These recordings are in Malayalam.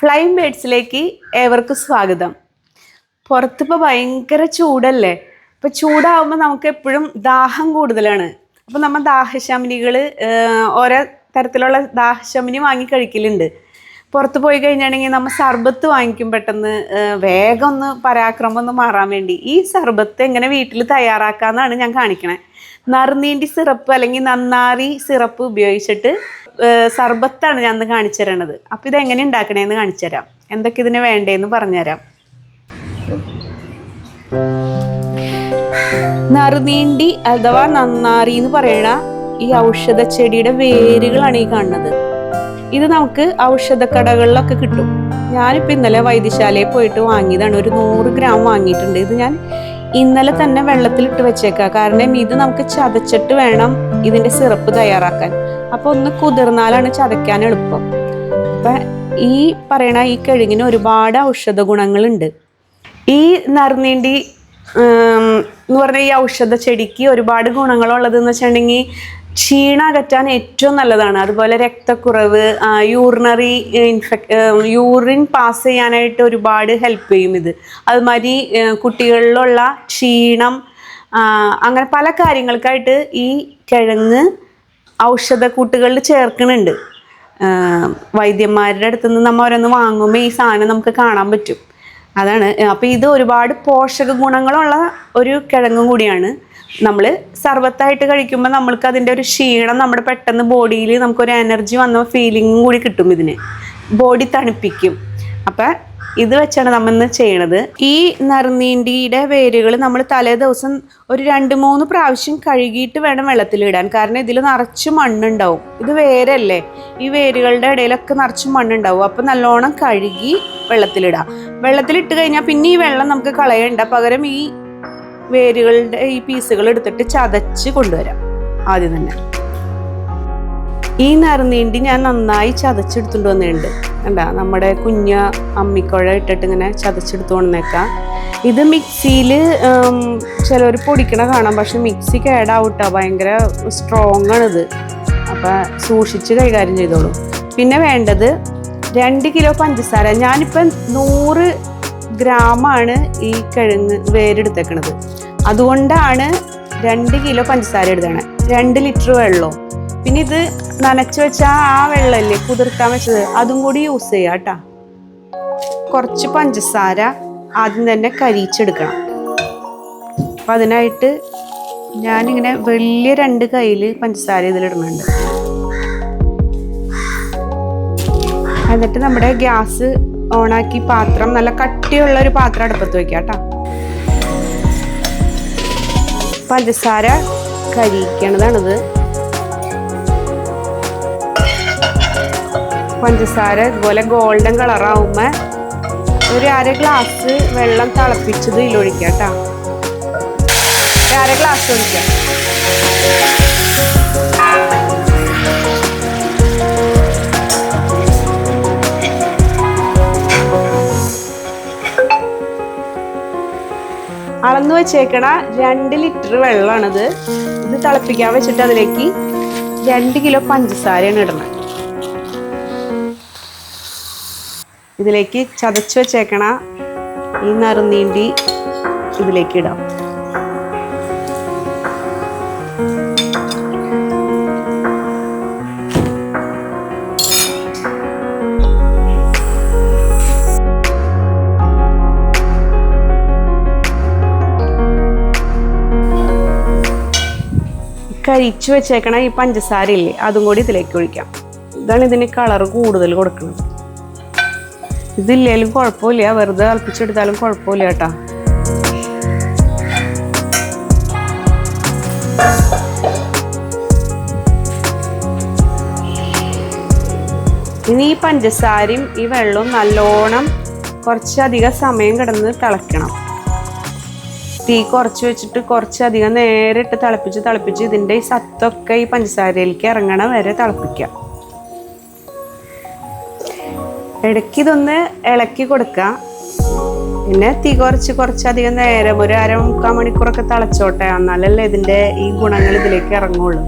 ഫ്ലൈം ബേഡ്സിലേക്ക് ഏവർക്കും സ്വാഗതം. പുറത്തിപ്പോൾ ഭയങ്കര ചൂടല്ലേ? ഇപ്പം ചൂടാവുമ്പോൾ നമുക്ക് എപ്പോഴും ദാഹം കൂടുതലാണ്. അപ്പം നമ്മൾ ദാഹശമനികൾ ഓരോ തരത്തിലുള്ള ദാഹശമിനി വാങ്ങി കഴിക്കലുണ്ട്. പുറത്ത് പോയി കഴിഞ്ഞാണെങ്കിൽ നമ്മൾ സർബത്ത് വാങ്ങിക്കും പെട്ടെന്ന്. വേഗം ഒന്ന് പരാക്രമം ഒന്ന് മാറാൻ വേണ്ടി. ഈ സർബത്ത് എങ്ങനെ വീട്ടിൽ തയ്യാറാക്കാമെന്നാണ് ഞാൻ കാണിക്കണേ. നറുനീണ്ടി സിറപ്പ് അല്ലെങ്കിൽ നന്നാറി സിറപ്പ് ഉപയോഗിച്ചിട്ട് സർബത്താണ് ഞാൻ ഇന്ന് കാണിച്ചു തരണത്. അപ്പോൾ ഇത് എങ്ങനെ ഉണ്ടാക്കണേന്ന് കാണിച്ചു തരാം. എന്തൊക്കെ ഇതിന് വേണ്ടേന്ന് പറഞ്ഞുതരാം നറുനീണ്ടി അഥവാ നന്നാറി എന്ന് പറയണ ഈ ഔഷധ ചെടിയുടെ വേരുകളാണ് ഈ കാണുന്നത്. ഇത് നമുക്ക് ഔഷധക്കടകളിലൊക്കെ കിട്ടും. ഞാനിപ്പോൾ ഇന്നലെ വൈദ്യശാലയിൽ പോയിട്ട് വാങ്ങിയതാണ്. ഒരു നൂറ് ഗ്രാം വാങ്ങിയിട്ടുണ്ട്. ഇത് ഞാൻ ഇന്നലെ തന്നെ വെള്ളത്തിലിട്ട് വെച്ചേക്കാം. കാരണം ഇത് നമുക്ക് ചതച്ചിട്ട് വേണം ഇതിന്റെ സിറപ്പ് തയ്യാറാക്കാൻ. അപ്പൊ ഒന്ന് കുതിർന്നാലാണ് ചതയ്ക്കാൻ എളുപ്പം. അപ്പൊ ഈ പറയണ ഈ കിഴങ്ങിന് ഒരുപാട് ഔഷധ ഗുണങ്ങളുണ്ട്. ഈ നറുനീണ്ടി എന്ന് പറഞ്ഞ ഈ ഔഷധ ചെടിക്ക് ഒരുപാട് ഗുണങ്ങളുള്ളത് എന്ന് വെച്ചിട്ടുണ്ടെങ്കിൽ ക്ഷീണം അകറ്റാൻ ഏറ്റവും നല്ലതാണ്. അതുപോലെ രക്തക്കുറവ് യൂറിനറി ഇൻഫെക് യൂറിൻ പാസ് ചെയ്യാനായിട്ട് ഒരുപാട് ഹെൽപ്പ് ചെയ്യും ഇത്. അതുമാതിരി കുട്ടികളിലുള്ള ക്ഷീണം അങ്ങനെ പല കാര്യങ്ങൾക്കായിട്ട് ഈ കിഴങ്ങ് ഔഷധക്കൂട്ടുകളിൽ ചേർക്കുന്നുണ്ട് വൈദ്യന്മാരുടെ അടുത്ത് നിന്ന് നമ്മൾ ഓരോന്ന് വാങ്ങുമ്പോൾ ഈ സാധനം നമുക്ക് കാണാൻ പറ്റും. അതാണ്. അപ്പോൾ ഇത് ഒരുപാട് പോഷക ഗുണങ്ങളുള്ള ഒരു കിഴങ്ങും കൂടിയാണ്. നമ്മൾ സർവത്തായിട്ട് കഴിക്കുമ്പോൾ നമ്മൾക്ക് അതിന്റെ ഒരു ക്ഷീണം നമ്മുടെ പെട്ടെന്ന് ബോഡിയിൽ നമുക്കൊരു എനർജി വന്ന ഫീലിംഗും കൂടി കിട്ടും ഇതിന്. ബോഡി തണുപ്പിക്കും. അപ്പം ഇത് വെച്ചാണ് നമ്മൾ ഇന്ന് ചെയ്യണത്. ഈ നറുനീണ്ടിയുടെ വേരുകൾ നമ്മൾ തലേ ദിവസം ഒരു രണ്ട് മൂന്ന് പ്രാവശ്യം കഴുകിയിട്ട് വേണം വെള്ളത്തിലിടാൻ കാരണം ഇതിൽ നിറച്ച് മണ്ണുണ്ടാവും. ഇത് വേരല്ലേ? ഈ വേരുകളുടെ ഇടയിലൊക്കെ നിറച്ച് മണ്ണുണ്ടാവും. അപ്പം നല്ലോണം കഴുകി വെള്ളത്തിലിടാം വെള്ളത്തിലിട്ട് കഴിഞ്ഞാൽ പിന്നെ ഈ വെള്ളം നമുക്ക് കളയണ്ട. പകരം ഈ വേരുകളുടെ ഈ പീസുകൾ എടുത്തിട്ട് ചതച്ച് കൊണ്ടുവരാം. ആദ്യം തന്നെ. ഈ നറുനീണ്ടി ഞാൻ നന്നായി ചതച്ചെടുത്തുകൊണ്ട് വന്നിട്ടുണ്ട്. കണ്ട നമ്മുടെ കുഞ്ഞ അമ്മിക്കുഴ ഇട്ടിട്ട് ഇങ്ങനെ ചതച്ചെടുത്തു കൊണ്ടേക്കാം ഇത് മിക്സിയിൽ ചിലർ പൊടിക്കണ കാണാം പക്ഷെ മിക്സി കേടാവട്ടോ. ഭയങ്കര സ്ട്രോങ് ഇത്. അപ്പം സൂക്ഷിച്ച് കൈകാര്യം ചെയ്തോളൂ. പിന്നെ വേണ്ടത് രണ്ട് കിലോ പഞ്ചസാര. ഞാനിപ്പം നൂറ് ഗ്രാമാണ് ഈ കിഴങ്ങ് വേരെടുത്തേക്കണത്. അതുകൊണ്ടാണ് രണ്ട് കിലോ പഞ്ചസാര എടുത്തത് രണ്ട് ലിറ്റർ വെള്ളവും. പിന്നെ ഇത് നനച്ചു വെച്ച ആ വെള്ളമല്ലേ കുതിർക്കാൻ വെച്ചത്. അതും കൂടി യൂസ് ചെയ്യാം കേട്ടാ കുറച്ച് പഞ്ചസാര ആദ്യം തന്നെ കരിച്ചെടുക്കണം അപ്പം അതിനായിട്ട് ഞാനിങ്ങനെ വലിയ രണ്ട് കയ്യിൽ പഞ്ചസാര ഇതിലിടുന്നുണ്ട്. എന്നിട്ട് നമ്മുടെ ഗ്യാസ് ഓണാക്കി പാത്രം നല്ല കട്ടിയുള്ള ഒരു പാത്രം അടുപ്പത്ത് വയ്ക്കുക കേട്ടോ പഞ്ചസാര കരിക്കണതാണിത് പഞ്ചസാര ഇതുപോലെ ഗോൾഡൻ കളറാവുമ്പോൾ ഒരു അര ഗ്ലാസ് വെള്ളം തിളപ്പിച്ചത് ഇതിലൊഴിക്കാം കേട്ടോ. അര ഗ്ലാസ് ഒഴിക്കാം. അളന്നു വെച്ചേക്കണ രണ്ട് ലിറ്റർ വെള്ളമാണിത്. ഇത് തിളപ്പിക്കാൻ വെച്ചിട്ട് അതിലേക്ക് രണ്ട് കിലോ പഞ്ചസാരയാണ് ഇടണം ഇതിലേക്ക് ചതച്ച് വെച്ചേക്കണ ഈ നറുനീണ്ടി ഇതിലേക്ക് ഇടാം. കരിച്ചു വെച്ചേക്കണ ഈ പഞ്ചസാര ഇല്ലേ അതും കൂടി ഇതിലേക്ക് ഒഴിക്കാം. ഇതാണ് ഇതിന് കളർ കൂടുതൽ കൊടുക്കുന്നത്. ഇതില്ലേലും കുഴപ്പമില്ല. വെറുതെ കൽപ്പിച്ചെടുത്താലും കുഴപ്പമില്ല കേട്ടാ. ഇനി ഈ പഞ്ചസാരയും ഈ വെള്ളവും നല്ലോണം കുറച്ചധികം സമയം കിടന്ന് തിളയ്ക്കണം. തീ കുറച്ച് വെച്ചിട്ട് കുറച്ചധികം നേരിട്ട് തിളപ്പിച്ച് തിളപ്പിച്ച് ഇതിന്റെ ഈ സത്തൊക്കെ ഈ പഞ്ചസാരയിലേക്ക് ഇറങ്ങണ വരെ തിളപ്പിക്കാം ഇടയ്ക്ക് ഇതൊന്ന് ഇളക്കി കൊടുക്കുക പിന്നെ തീ കുറച്ച് കുറച്ചധികം നേരം ഒരു അര മുക്കാൽ മണിക്കൂറൊക്കെ തിളച്ചോട്ടെ. എന്നാലല്ലേ ഇതിന്റെ ഈ ഗുണങ്ങൾ ഇതിലേക്ക് ഇറങ്ങുള്ളൂ.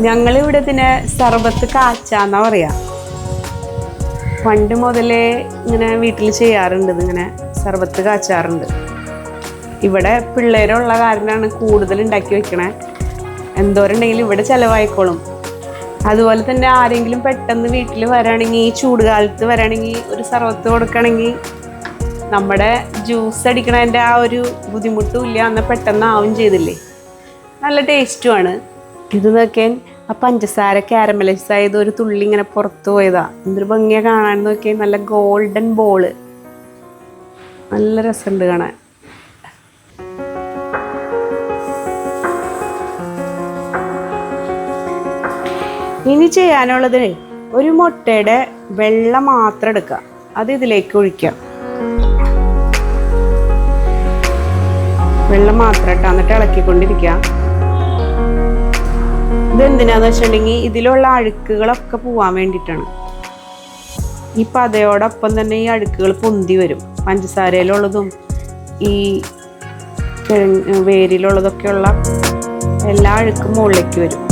ഞങ്ങളിവിടെ ഇതിനെ സർബത്ത് കാച്ചാന്നാ പറയാ. പണ്ട് മുതലേ ഇങ്ങനെ വീട്ടിൽ ചെയ്യാറുണ്ട് ഇതിങ്ങനെ സർബത്ത് കാച്ചാറുണ്ട്. ഇവിടെ പിള്ളേരുള്ള കാരണമാണ് കൂടുതൽ ഉണ്ടാക്കി വെക്കണേ. എന്തോരുണ്ടെങ്കിലും ഇവിടെ ചിലവായിക്കോളും. അതുപോലെ തന്നെ ആരെങ്കിലും പെട്ടെന്ന് വീട്ടിൽ വരാണെങ്കിൽ ഈ ചൂടുകാലത്ത് വരാണെങ്കിൽ ഒരു സർവത്ത് കൊടുക്കണമെങ്കിൽ നമ്മുടെ ജ്യൂസ് അടിക്കണതിന്റെ ആ ഒരു ബുദ്ധിമുട്ടും ഇല്ല പെട്ടെന്ന് ആവും ചെയ്തില്ലേ? നല്ല ടേസ്റ്റുമാണ് ഇത് നോക്കിയാൽ ആ പഞ്ചസാര കാരമലൈസ് ആയത് ഒരു തുള്ളി ഇങ്ങനെ പുറത്തു പോയതാ. എന്തൊരു ഭംഗിയാണ് കാണാൻ നോക്കിയാൽ നല്ല ഗോൾഡൻ ബോൾ നല്ല രസമുണ്ട് കാണാൻ. ഇനി ചെയ്യാനുള്ളത് ഒരു മുട്ടയുടെ വെള്ളം മാത്രം എടുക്കുക. അത് ഇതിലേക്ക് ഒഴിക്കുക. വെള്ളം മാത്രം ഇട്ടാ എന്നിട്ട് ഇളക്കിക്കൊണ്ടിരിക്കുക. ഇത് എന്തിനാന്ന് വെച്ചിട്ടുണ്ടെങ്കിൽ ഇതിലുള്ള അഴുക്കുകളൊക്കെ പോവാൻ വേണ്ടിയിട്ടാണ്. ഈ പതയോടൊപ്പം തന്നെ ഈ അഴുക്കുകൾ പൊന്തി വരും. പഞ്ചസാരയിലുള്ളതും ഈ കിഴങ്ങ് വേരിലുള്ളതൊക്കെയുള്ള എല്ലാ അഴുക്കും മുകളിലേക്ക് വരും.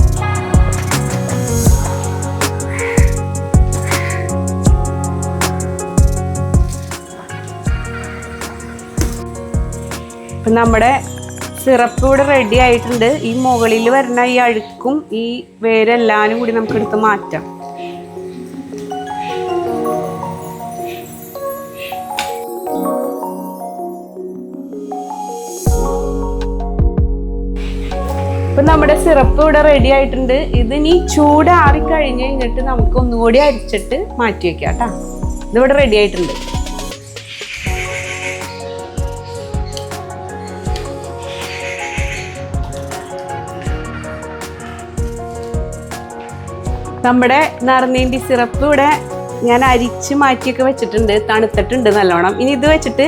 ഇപ്പം നമ്മുടെ സിറപ്പ് ഇവിടെ റെഡി ആയിട്ടുണ്ട്. ഈ മുകളിൽ വരുന്ന ഈ അഴുക്കും ഈ വേരെല്ലാനും കൂടി നമുക്ക് എടുത്ത് മാറ്റാം. ഇപ്പം നമ്മുടെ സിറപ്പ് ഇവിടെ റെഡി ആയിട്ടുണ്ട്. ഇതിനി ചൂടാറി കഴിഞ്ഞ് കഴിഞ്ഞിട്ട് നമുക്ക് ഒന്നുകൂടി അരിച്ചിട്ട് മാറ്റി വെക്കാം കേട്ടോ. ഇതിവിടെ റെഡി ആയിട്ടുണ്ട്. നമ്മുടെ നറുനീണ്ടി സിറപ്പ് ഇവിടെ ഞാൻ അരിച്ച് മാറ്റിയൊക്കെ വെച്ചിട്ടുണ്ട്. തണുത്തിട്ടുണ്ട് നല്ലോണം. ഇനി ഇത് വെച്ചിട്ട്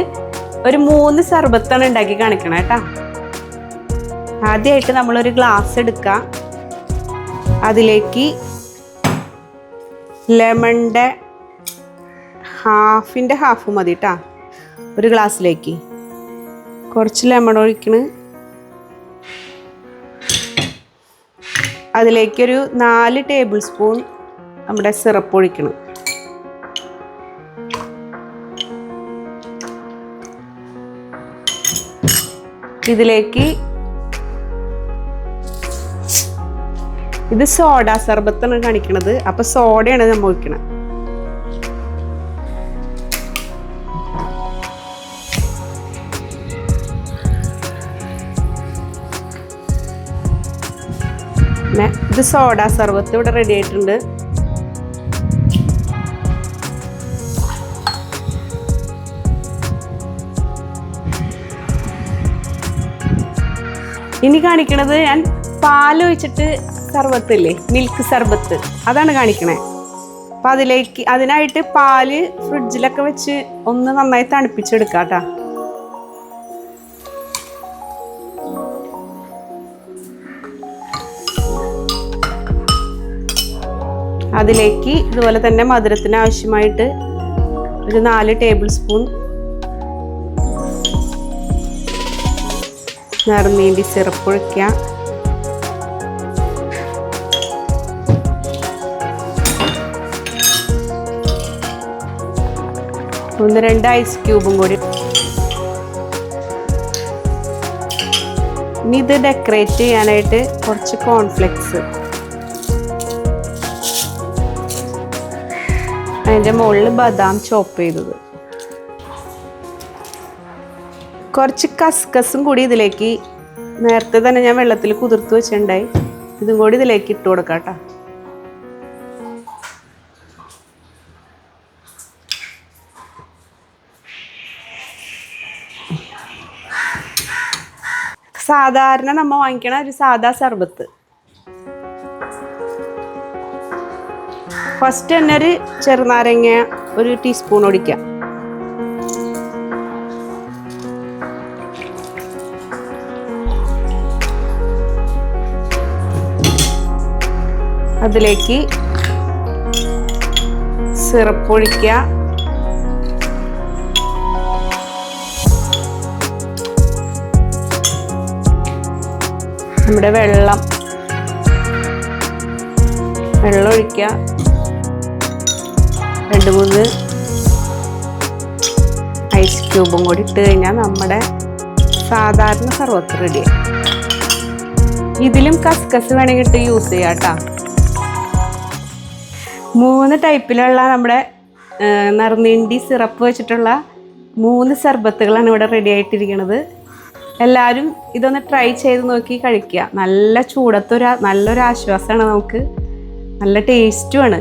ഒരു മൂന്ന് സർബത്താണ് ഉണ്ടാക്കി കാണിക്കണം കേട്ടാ ആദ്യമായിട്ട് നമ്മളൊരു ഗ്ലാസ് എടുക്കുക അതിലേക്ക് ലെമണിന്റെ ഹാഫിന്റെ ഹാഫ് മതി കേട്ടാ ഒരു ഗ്ലാസ്സിലേക്ക് കുറച്ച് ലെമൺ ഒഴിക്കണ്. അതിലേക്കൊരു നാല് ടേബിൾ സ്പൂൺ നമ്മുടെ സിറപ്പ് ഒഴിക്കണം. ഇതിലേക്ക് ഇത് സോഡ സർബത്താണ് കാണിക്കണത്. അപ്പൊ സോഡയാണ് നമ്മൾ ഒഴിക്കണത് പിന്നെ ഇത് സോഡ സർബത്ത് ഇവിടെ റെഡി ആയിട്ടുണ്ട്. ഇനി കാണിക്കണത് ഞാൻ പാൽ ഒഴിച്ചിട്ട് സർബത്തില്ലേ മിൽക്ക് സർബത്ത് അതാണ് കാണിക്കണേ. അപ്പൊ അതിലേക്ക് അതിനായിട്ട് പാൽ ഫ്രിഡ്ജിലൊക്കെ വെച്ച് ഒന്ന് നന്നായി തണുപ്പിച്ചെടുക്കാം കേട്ടാ അതിലേക്ക് ഇതുപോലെ തന്നെ മധുരത്തിന് ആവശ്യമായിട്ട് ഒരു നാല് ടേബിൾ സ്പൂൺ നിറമീന്റെ സിറപ്പ് ഒഴിക്കുക. ഒന്ന് രണ്ട് ഐസ് ക്യൂബും കൂടി. ഇനി ഇത് ഡെക്കറേറ്റ് ചെയ്യാനായിട്ട് കുറച്ച് കോൺഫ്ലെക്സ് അതിന്റെ മുകളിൽ ബദാം ചോപ്പ് ചെയ്തത്. കുറച്ച് കസ്കസും കൂടി ഇതിലേക്ക് നേരത്തെ തന്നെ ഞാൻ വെള്ളത്തിൽ കുതിർത്ത് വെച്ചിട്ടുണ്ടായി. ഇതും കൂടി ഇതിലേക്ക് ഇട്ട് കൊടുക്കാം കേട്ടോ. സാധാരണ നമ്മൾ വാങ്ങിക്കണ ഒരു സാധാ സർബത്ത്. ഫസ്റ്റ് തന്നെ ഒരു ചെറുനാരങ്ങ ഒരു ടീസ്പൂൺ ഒടിക്കാം അതിലേക്ക് സിറപ്പ് ഒഴിക്കുക. നമ്മുടെ വെള്ളം. വെള്ളം ഒഴിക്കുക. രണ്ട് മൂന്ന് ഐസ് ക്യൂബും കൂടി ഇട്ട് കഴിഞ്ഞാൽ നമ്മുടെ സാധാരണ സർവത്ത് റെഡിയാണ് ഇതിലും കസ്കസ് വേണമെങ്കിൽ ഇട്ട് യൂസ് ചെയ്യാം കേട്ടോ മൂന്ന് ടൈപ്പിലുള്ള നമ്മുടെ നറുനീണ്ടി സിറപ്പ് വെച്ചിട്ടുള്ള മൂന്ന് സർബത്തുകളാണ് ഇവിടെ റെഡി ആയിട്ടിരിക്കുന്നത് എല്ലാവരും ഇതൊന്ന് ട്രൈ ചെയ്ത് നോക്കി കഴിക്കുക നല്ല ചൂടത്തൊരു നല്ലൊരു ആശ്വാസമാണ് നമുക്ക്. നല്ല ടേസ്റ്റുമാണ്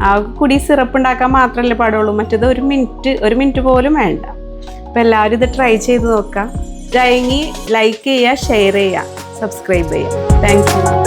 ആ കുടി സിറപ്പ് ഉണ്ടാക്കാൻ മാത്രമല്ലേ പാടുള്ളൂ. മറ്റേത് ഒരു മിനിറ്റ് ഒരു മിനിറ്റ് പോലും വേണ്ട. അപ്പം എല്ലാവരും ഇത് ട്രൈ ചെയ്ത് നോക്കാം. ഇഷ്ടമായെങ്കിൽ ലൈക്ക് ചെയ്യുക ഷെയർ ചെയ്യുക സബ്സ്ക്രൈബ് ചെയ്യുക. Thank you